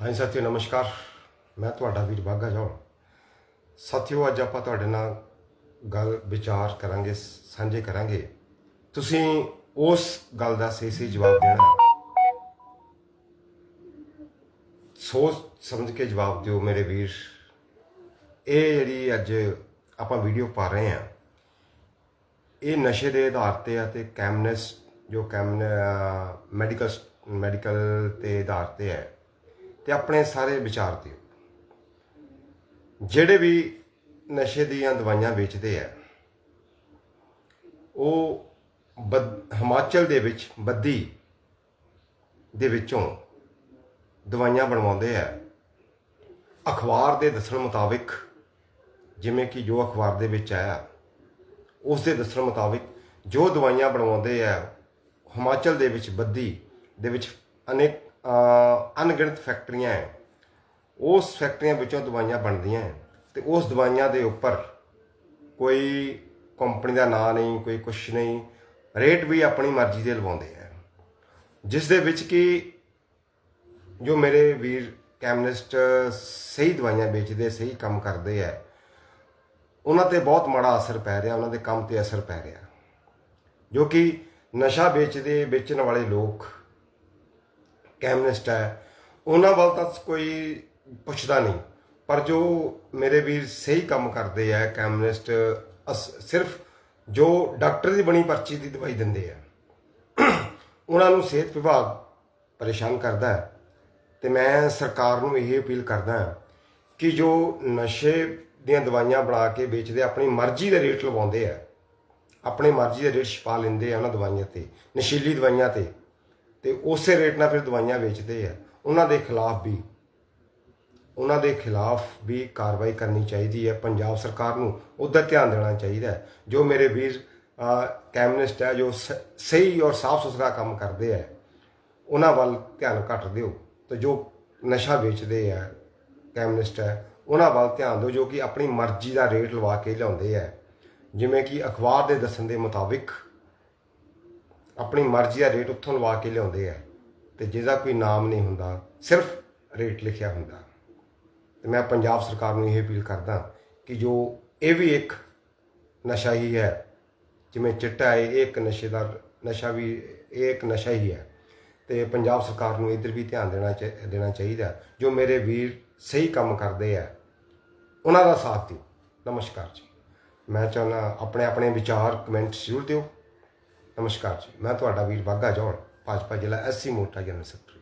ਹਾਂਜੀ ਸਾਥੀਓ, ਨਮਸਕਾਰ। ਮੈਂ ਤੁਹਾਡਾ ਵੀਰ ਬਾਗਾ ਜੌਨ ਸਾਥੀਓ, ਅੱਜ ਆਪਾਂ ਤੁਹਾਡੇ ਨਾਲ ਗੱਲ, ਵਿਚਾਰ ਕਰਾਂਗੇ, ਸਾਂਝੇ ਕਰਾਂਗੇ। ਤੁਸੀਂ ਉਸ ਗੱਲ ਦਾ ਸਹੀ ਸਹੀ ਜਵਾਬ ਦੇਣਾ ਸੋਚ ਸਮਝ ਕੇ ਜਵਾਬ ਦਿਓ ਮੇਰੇ ਵੀਰ। ਇਹ ਜਿਹੜੀ ਅੱਜ ਆਪਾਂ ਵੀਡੀਓ ਪਾ ਰਹੇ ਹਾਂ, ਇਹ ਨਸ਼ੇ ਦੇ ਆਧਾਰ ਤੇ ਆ ਤੇ ਕੈਮਨਸ, ਜੋ ਕੈਮਨ ਮੈਡੀਕਲ ਮੈਡੀਕਲ ਤੇ ਆਧਾਰ ਤੇ ਹੈ। ਤੇ ਆਪਣੇ ਸਾਰੇ ਵਿਚਾਰ ਦਿਓ। ਜਿਹੜੇ ਵੀ ਨਸ਼ੇ ਦੀਆਂ ਦਵਾਈਆਂ ਵੇਚਦੇ ਆ, ਉਹ ਬਦ- ਹਿਮਾਚਲ ਦੇ ਵਿੱਚ, ਬੱਦੀ ਦੇ ਵਿੱਚੋਂ ਦਵਾਈਆਂ ਬਣਵਾਉਂਦੇ ਆ। ਅਖਬਾਰ ਦੇ ਦੱਸਣ ਮੁਤਾਬਿਕ, ਜਿਵੇਂ ਕਿ ਜੋ ਅਖਬਾਰ ਦੇ ਵਿੱਚ ਆਇਆ, ਉਸ ਦੇ ਦੱਸਣ ਮੁਤਾਬਿਕ ਜੋ ਦਵਾਈਆਂ ਬਣਵਾਉਂਦੇ ਆ, ਹਿਮਾਚਲ ਦੇ ਵਿੱਚ ਬੱਦੀ ਦੇ ਵਿੱਚ ਅਨੇਕ ਅਹ, ਫੈਕਟਰੀਆਂ ਹੈ। ਉਸ ਫੈਕਟਰੀਆਂ ਵਿੱਚੋਂ ਦਵਾਈਆਂ ਬਣਦੀਆਂ ਹੈ ਤੇ ਉਸ ਦਵਾਈਆਂ ਦੇ ਉੱਪਰ ਕੋਈ ਕੰਪਨੀ ਦਾ ਨਾਂ ਨਹੀਂ ਕੋਈ ਕੁਛ ਨਹੀਂ ਰੇਟ ਵੀ ਆਪਣੀ ਮਰਜ਼ੀ ਦੇ ਲਵਾਉਂਦੇ ਆ ਜਿਸ ਦੇ ਵਿੱਚ ਕਿ ਜੋ ਮੇਰੇ ਵੀਰ ਕੈਮਨਿਸਟ ਸਹੀ ਦਵਾਈਆਂ ਵੇਚਦੇ ਸਹੀ ਕੰਮ ਕਰਦੇ ਆ ਉਹਨਾਂ ਤੇ ਬਹੁਤ ਮਾੜਾ ਅਸਰ ਪੈ ਰਿਹਾ ਉਹਨਾਂ ਦੇ ਕੰਮ ਤੇ ਅਸਰ ਪੈ ਰਿਹਾ। ਜੋ ਕਿ ਨਸ਼ਾ ਵੇਚਦੇ ਵੇਚਣ ਵਾਲੇ ਲੋਕ ਕੈਮਿਸਟ ਹੈ, ਉਹਨਾਂ ਵੱਲ ਤਾਂ ਕੋਈ ਪੁੱਛਦਾ ਨਹੀਂ। ਪਰ ਜੋ ਮੇਰੇ ਵੀਰ ਸਹੀ ਕੰਮ ਕਰਦੇ ਆ ਕੈਮਿਸਟ ਸਿਰਫ ਜੋ ਡਾਕਟਰ ਦੀ ਬਣੀ ਪਰਚੀ ਦੀ ਦਵਾਈ ਦਿੰਦੇ ਆ, ਉਹਨਾਂ ਨੂੰ ਸਿਹਤ ਵਿਭਾਗ ਪਰੇਸ਼ਾਨ ਕਰਦਾ ਹੈ। ਤੇ ਮੈਂ ਸਰਕਾਰ ਨੂੰ ਇਹ ਅਪੀਲ ਕਰਦਾ ਹਾਂ ਕਿ ਜੋ ਨਸ਼ੇ ਦੀਆਂ ਦਵਾਈਆਂ ਬਣਾ ਕੇ ਵੇਚਦੇ ਆਪਣੀ ਮਰਜ਼ੀ ਦੇ ਰੇਟ ਲਵਾਉਂਦੇ ਆ, ਆਪਣੀ ਮਰਜ਼ੀ ਦੇ ਰੇਟ ਛਪਾ ਲੈਂਦੇ ਆ ਉਹਨਾਂ ਦਵਾਈਆਂ ਤੇ, ਨਸ਼ੀਲੀ ਦਵਾਈਆਂ ਤੇ। ਤੇ ਉਸੇ ਰੇਟ ਨਾਲ ਫਿਰ ਦਵਾਈਆਂ ਵੇਚਦੇ ਆ। ਉਹਨਾਂ ਦੇ ਖਿਲਾਫ ਵੀ, ਉਹਨਾਂ ਦੇ ਖਿਲਾਫ ਵੀ ਕਾਰਵਾਈ ਕਰਨੀ ਚਾਹੀਦੀ ਹੈ। ਪੰਜਾਬ ਸਰਕਾਰ ਨੂੰ ਉਧਰ ਧਿਆਨ ਦੇਣਾ ਚਾਹੀਦਾ ਹੈ। ਜੋ ਮੇਰੇ ਵੀਰ ਕੈਮਨਿਸਟ ਹੈ, ਜੋ ਸ- ਸਹੀ ਔਰ ਸਾਫ਼ ਸੁਥਰਾ ਕੰਮ ਕਰਦੇ ਆ, ਉਹਨਾਂ ਵੱਲ ਧਿਆਨ ਘੱਟ ਦਿਓ। ਤੇ ਜੋ ਨਸ਼ਾ ਵੇਚਦੇ ਆ ਕੈਮਨਿਸਟ ਹੈ, ਉਹਨਾਂ ਵੱਲ ਧਿਆਨ ਦਿਓ, ਜੋ ਕਿ ਆਪਣੀ ਮਰਜ਼ੀ ਦਾ ਰੇਟ ਲਵਾ ਕੇ ਲਿਆਉਂਦੇ ਆ। ਜਿਵੇਂ ਕਿ ਅਖਬਾਰ ਦੇ ਦੱਸਣ ਦੇ ਮੁਤਾਬਿਕ ਆਪਣੀ ਮਰਜ਼ੀ ਦਾ ਰੇਟ ਉੱਥੋਂ ਲਵਾ ਕੇ ਲਿਆਉਂਦੇ ਆ। ਤੇ ਜਿਹਦਾ ਕੋਈ ਨਾਮ ਨਹੀਂ ਹੁੰਦਾ, ਸਿਰਫ ਰੇਟ ਲਿਖਿਆ ਹੁੰਦਾ। ਤੇ ਮੈਂ ਪੰਜਾਬ ਸਰਕਾਰ ਨੂੰ ਇਹ ਅਪੀਲ ਕਰਦਾ ਕਿ ਜੋ ਇਹ ਵੀ ਇੱਕ ਨਸ਼ਾ ਹੀ ਹੈ, ਜਿਵੇਂ ਚਿੱਟਾ ਹੈ, ਇਹ ਇੱਕ ਨਸ਼ੇ ਦਾ ਨਸ਼ਾ ਵੀ, ਇਹ ਇੱਕ ਨਸ਼ਾ ਹੀ ਹੈ। ਤੇ ਪੰਜਾਬ ਸਰਕਾਰ ਨੂੰ ਇਧਰ ਵੀ ਧਿਆਨ ਦੇਣਾ ਚਾਹ- ਦੇਣਾ ਚਾਹੀਦਾ। ਜੋ ਮੇਰੇ ਵੀਰ ਸਹੀ ਕੰਮ ਕਰਦੇ ਆ, ਉਹਨਾਂ ਦਾ ਸਾਥ ਦਿਓ। ਨਮਸਕਾਰ ਜੀ। ਮੈਂ ਚਾਹੁੰਦਾ ਆਪਣੇ ਆਪਣੇ ਵਿਚਾਰ ਕਮੈਂਟ ਜ਼ਰੂਰ ਦਿਓ। ਨਮਸਕਾਰ ਜੀ। ਮੈਂ ਤੁਹਾਡਾ ਵੀਰ ਬਾਗਾ ਜੌਨ ਭਾਜਪਾ ਜ਼ਿਲ੍ਹਾ ਐਸਸੀ ਮੋਟਾ ਜਨਰਲ ਸੈਕਟਰੀ।